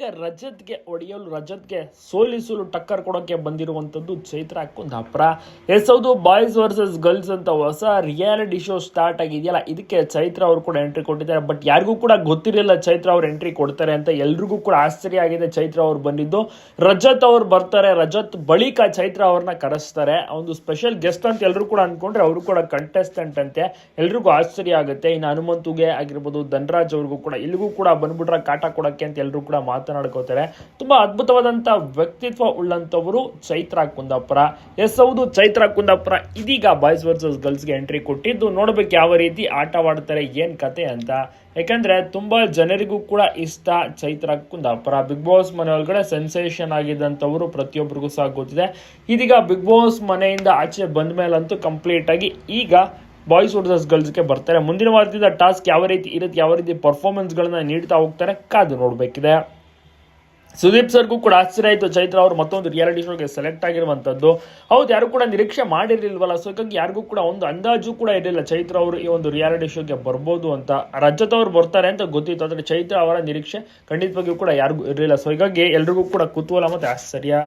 ಈಗ ರಜತ್ಗೆ ಒಡೆಯಲು ರಜತ್ಗೆ ಸೋಲಿಸಲು ಟಕ್ಕರ್ ಕೊಡೋಕೆ ಬಂದಿರುವಂಥದ್ದು ಚೈತ್ರ ಕುಂದಾಪುರ ಎಸ್ ಹೌದು ಬಾಯ್ಸ್ ವರ್ಸಸ್ ಗರ್ಲ್ಸ್ ಅಂತ ಹೊಸ ರಿಯಾಲಿಟಿ ಶೋ ಸ್ಟಾರ್ಟ್ ಆಗಿದೆಯಲ್ಲ, ಇದಕ್ಕೆ ಚೈತ್ರ ಅವರು ಕೂಡ ಎಂಟ್ರಿ ಕೊಟ್ಟಿದ್ದಾರೆ. ಬಟ್ ಯಾರಿಗೂ ಕೂಡ ಗೊತ್ತಿರಲಿಲ್ಲ ಚೈತ್ರ ಅವ್ರು ಎಂಟ್ರಿ ಕೊಡ್ತಾರೆ ಅಂತ. ಎಲ್ರಿಗೂ ಕೂಡ ಆಶ್ಚರ್ಯ ಆಗಿದೆ ಚೈತ್ರ ಅವ್ರು ಬಂದಿದ್ದು. ರಜತ್ ಅವ್ರು ಬರ್ತಾರೆ, ರಜತ್ ಬಳಿಕ ಚೈತ್ರ ಅವ್ರನ್ನ ಕರೆಸ್ತಾರೆ. ಒಂದು ಸ್ಪೆಷಲ್ ಗೆಸ್ಟ್ ಅಂತ ಎಲ್ಲರೂ ಕೂಡ ಅಂದ್ಕೊಂಡ್ರೆ ಅವರು ಕೂಡ ಕಂಟೆಸ್ಟೆಂಟ್ ಅಂತೆ. ಎಲ್ರಿಗೂ ಆಶ್ಚರ್ಯ ಆಗುತ್ತೆ. ಇನ್ನು ಹನುಮಂತುಗೆ ಆಗಿರ್ಬೋದು, ಧನರಾಜ್ ಅವ್ರಿಗೂ ಕೂಡ, ಇಲ್ಲಿಗೂ ಕೂಡ ಬಂದ್ಬಿಟ್ರೆ ಕಾಟ ಕೊಡಕ್ಕೆ ಅಂತ ಎಲ್ಲರೂ ಕೂಡ ಮಾತನಾಡ್ಕೋತಾರೆ ತುಂಬಾ ಅದ್ಭುತವಾದಂತ ವ್ಯಕ್ತಿತ್ವ ಉಳ್ಳಂತವರು ಚೈತ್ರ ಕುಂದಾಪುರ. ಎಸ್, ಹೌದು, ಚೈತ್ರ ಕುಂದಾಪುರ. ಇದೀಗ ಬಾಯ್ಸ್ ವರ್ಸಸ್ ಗರ್ಲ್ಸ್ಗೆ ಎಂಟ್ರಿ ಕೊಟ್ಟಿದ್ದು ನೋಡ್ಬೇಕು ಯಾವ ರೀತಿ ಆಟವಾಡ್ತಾರೆ, ಏನ್ ಕತೆ ಅಂತ. ಯಾಕಂದ್ರೆ ತುಂಬಾ ಜನರಿಗೂ ಕೂಡ ಇಷ್ಟ ಚೈತ್ರ ಕುಂದಾಪುರ. ಬಿಗ್ ಬಾಸ್ ಮನೆ ಒಳಗಡೆ ಸೆನ್ಸೇಷನ್ ಆಗಿದ್ದಂಥವರು ಪ್ರತಿಯೊಬ್ಬರಿಗೂ ಸಹ ಗೊತ್ತಿದೆ. ಇದೀಗ ಬಿಗ್ ಬಾಸ್ ಮನೆಯಿಂದ ಆಚೆ ಬಂದ ಮೇಲಂತೂ ಕಂಪ್ಲೀಟ್ ಆಗಿ ಈಗ ಬಾಯ್ಸ್ ವರ್ಸಸ್ ಗರ್ಲ್ಸ್ಗೆ ಬರ್ತಾರೆ. ಮುಂದಿನ ವಾರದಿಂದ ಟಾಸ್ಕ್ ಯಾವ ರೀತಿ ಇರುತ್ತೆ, ಯಾವ ರೀತಿ ಪರ್ಫಾರ್ಮೆನ್ಸ್ಗಳನ್ನ ನೀಡ್ತಾ ಹೋಗ್ತಾರೆ ಕಾದು ನೋಡಬೇಕಿದೆ. ಸುದೀಪ್ ಸರ್ಗೂ ಕೂಡ ಆಶ್ಚರ್ಯ ಆಯಿತು. ಚೈತ್ರ ಅವರು ಮತ್ತೊಂದು ರಿಯಾಲಿಟಿ ಶೋಗೆ ಸೆಲೆಕ್ಟ್ ಆಗಿರುವಂಥದ್ದು. ಹೌದು, ಯಾರು ಕೂಡ ನಿರೀಕ್ಷೆ ಮಾಡಿರಲಿಲ್ವಲ್ಲ. ಸೊ ಹಾಗಾಗಿ ಯಾರಿಗೂ ಕೂಡ ಒಂದು ಅಂದಾಜು ಕೂಡ ಇರಲಿಲ್ಲ. ಚೈತ್ರ ಅವರು ಈ ಒಂದು ರಿಯಾಲಿಟಿ ಶೋಗೆ ಬರ್ಬೋದು ಅಂತ. ರಜತ್ ಅವರು ಬರ್ತಾರೆ ಅಂತ ಗೊತ್ತಿತ್ತು. ಆದರೆ ಚೈತ್ರ ಅವರ ನಿರೀಕ್ಷೆ ಖಂಡಿತವಾಗಿಯೂ ಕೂಡ ಯಾರಿಗೂ ಇರಲಿಲ್ಲ. ಸೊ ಹೀಗಾಗಿ ಎಲ್ರಿಗೂ ಕೂಡ ಕುತೂಹಲ ಮತ್ತು ಆಶ್ಚರ್ಯ.